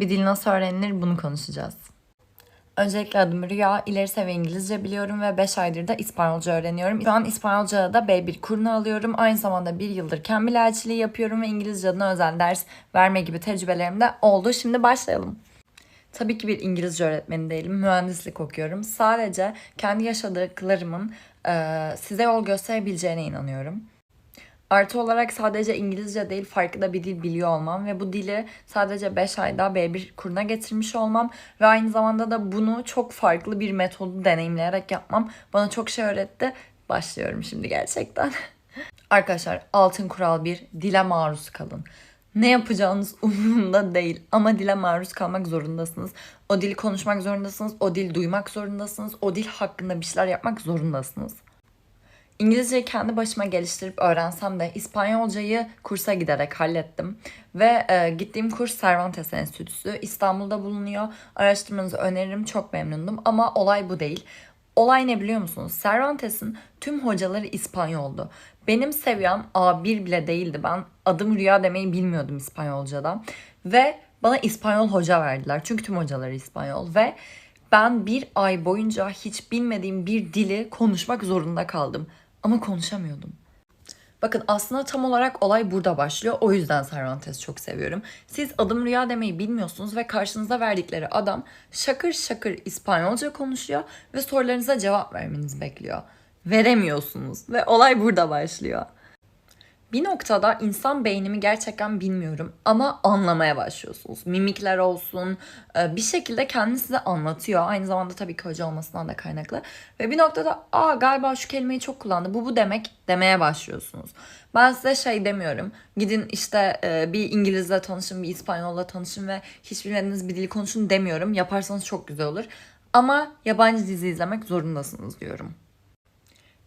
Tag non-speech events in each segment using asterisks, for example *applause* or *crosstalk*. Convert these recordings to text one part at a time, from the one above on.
Bir dil nasıl öğrenilir bunu konuşacağız. Öncelikle adım Rüya. İleri seviye İngilizce biliyorum ve 5 aydır da İspanyolca öğreniyorum. Şu an İspanyolca'da da B1 kurunu alıyorum. Aynı zamanda 1 yıldır Cambly elçiliği yapıyorum ve İngilizce adına özel ders verme gibi tecrübelerim de oldu. Şimdi başlayalım. Tabii ki bir İngilizce öğretmeni değilim. Mühendislik okuyorum. Sadece kendi yaşadıklarımın eee, size yol gösterebileceğine inanıyorum. Artı olarak sadece İngilizce değil farklı da bir dil biliyor olmam ve bu dili sadece 5 ayda B1 kuruna getirmiş olmam ve aynı zamanda da bunu çok farklı bir metodu deneyimleyerek yapmam bana çok şey öğretti. Başlıyorum şimdi gerçekten. *laughs* Arkadaşlar altın kural bir dile maruz kalın. Ne yapacağınız *laughs* umurumda değil ama dile maruz kalmak zorundasınız. O dili konuşmak zorundasınız, o dil duymak zorundasınız, o dil hakkında bir şeyler yapmak zorundasınız. İngilizceyi kendi başıma geliştirip öğrensem de İspanyolcayı kursa giderek hallettim. Ve e, gittiğim kurs Cervantes Enstitüsü İstanbul'da bulunuyor. Araştırmanızı öneririm çok memnundum ama olay bu değil. Olay ne biliyor musunuz? Cervantes'in tüm hocaları İspanyoldu. Benim seviyem A1 bile değildi. Ben adım Rüya demeyi bilmiyordum İspanyolca'da. Ve bana İspanyol hoca verdiler. Çünkü tüm hocaları İspanyol. Ve ben bir ay boyunca hiç bilmediğim bir dili konuşmak zorunda kaldım. Ama konuşamıyordum. Bakın aslında tam olarak olay burada başlıyor. O yüzden Cervantes'i çok seviyorum. Siz adım Rüya demeyi bilmiyorsunuz ve karşınıza verdikleri adam şakır şakır İspanyolca konuşuyor ve sorularınıza cevap vermenizi bekliyor. Veremiyorsunuz ve olay burada başlıyor. Bir noktada insan beynimi gerçekten bilmiyorum ama anlamaya başlıyorsunuz. Mimikler olsun e, bir şekilde kendini size anlatıyor. Aynı zamanda tabii ki hoca olmasından da kaynaklı. Ve bir noktada aa galiba şu kelimeyi çok kullandı bu bu demek demeye başlıyorsunuz. Ben size şey demiyorum. Gidin işte e, bir İngilizle tanışın, bir İspanyolla tanışın ve hiç bilmediğiniz bir dili konuşun demiyorum. Yaparsanız çok güzel olur. Ama yabancı dizi izlemek zorundasınız diyorum.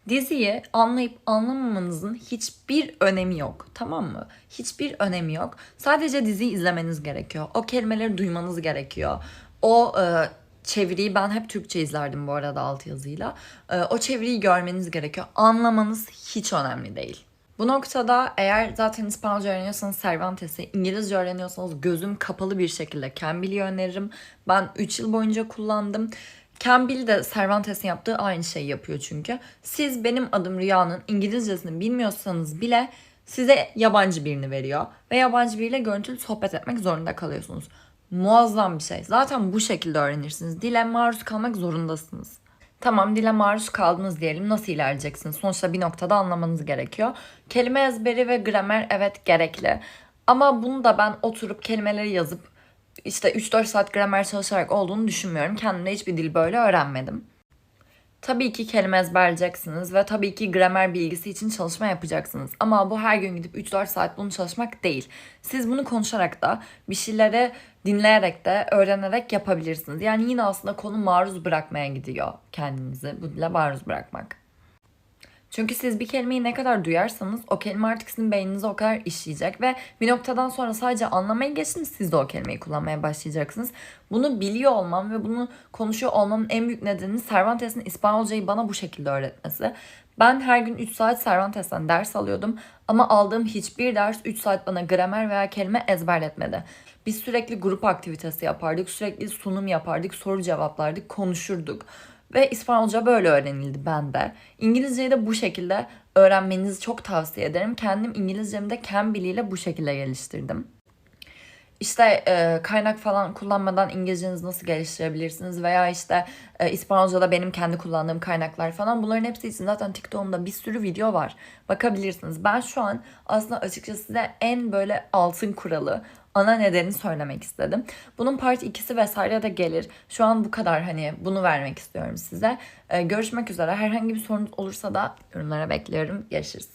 Diziyi anlayıp anlamamanızın hiçbir önemi yok. Tamam mı? Hiçbir önemi yok. Sadece diziyi izlemeniz gerekiyor. O kelimeleri duymanız gerekiyor. O e, çeviriyi ben hep Türkçe izlerdim bu arada altyazıyla. E, o çeviriyi görmeniz gerekiyor. Anlamanız hiç önemli değil. Bu noktada eğer zaten İspanyolca öğreniyorsanız Cervantes'i, İngilizce öğreniyorsanız gözüm kapalı bir şekilde Cambly'i öneririm. Ben 3 yıl boyunca kullandım. Cambly de Cervantes'in yaptığı aynı şeyi yapıyor çünkü. Siz benim adım Rüya'nın İngilizcesini bilmiyorsanız bile size yabancı birini veriyor. Ve yabancı biriyle görüntülü sohbet etmek zorunda kalıyorsunuz. Muazzam bir şey. Zaten bu şekilde öğrenirsiniz. Dile maruz kalmak zorundasınız. Tamam dile maruz kaldınız diyelim. Nasıl ilerleyeceksiniz? Sonuçta bir noktada anlamanız gerekiyor. Kelime ezberi ve gramer evet gerekli. Ama bunu da ben oturup kelimeleri yazıp işte 3-4 saat gramer çalışarak olduğunu düşünmüyorum. Kendimde hiçbir dil böyle öğrenmedim. Tabii ki kelime ezberleyeceksiniz ve tabii ki gramer bilgisi için çalışma yapacaksınız. Ama bu her gün gidip 3-4 saat bunu çalışmak değil. Siz bunu konuşarak da bir şeyleri dinleyerek de öğrenerek yapabilirsiniz. Yani yine aslında konu maruz bırakmaya gidiyor kendinizi. Bu dile maruz bırakmak. Çünkü siz bir kelimeyi ne kadar duyarsanız o kelime artık sizin beyninize o kadar işleyecek ve bir noktadan sonra sadece anlamayı geçtiniz siz de o kelimeyi kullanmaya başlayacaksınız. Bunu biliyor olmam ve bunu konuşuyor olmamın en büyük nedeni Cervantes'in İspanyolcayı bana bu şekilde öğretmesi. Ben her gün 3 saat Cervantes'ten ders alıyordum ama aldığım hiçbir ders 3 saat bana gramer veya kelime ezberletmedi. Biz sürekli grup aktivitesi yapardık, sürekli sunum yapardık, soru cevaplardık, konuşurduk. Ve İspanyolca böyle öğrenildi bende. İngilizceyi de bu şekilde öğrenmenizi çok tavsiye ederim. Kendim İngilizcemi de Cambly ile bu şekilde geliştirdim. İşte e, kaynak falan kullanmadan İngilizcenizi nasıl geliştirebilirsiniz veya işte e, İspanyolca'da benim kendi kullandığım kaynaklar falan bunların hepsi için zaten TikTok'umda bir sürü video var. Bakabilirsiniz. Ben şu an aslında açıkçası size en böyle altın kuralı ana nedeni söylemek istedim. Bunun part 2'si vesaire de gelir. Şu an bu kadar hani bunu vermek istiyorum size. E, görüşmek üzere. Herhangi bir sorunuz olursa da yorumlara bekliyorum. Görüşürüz.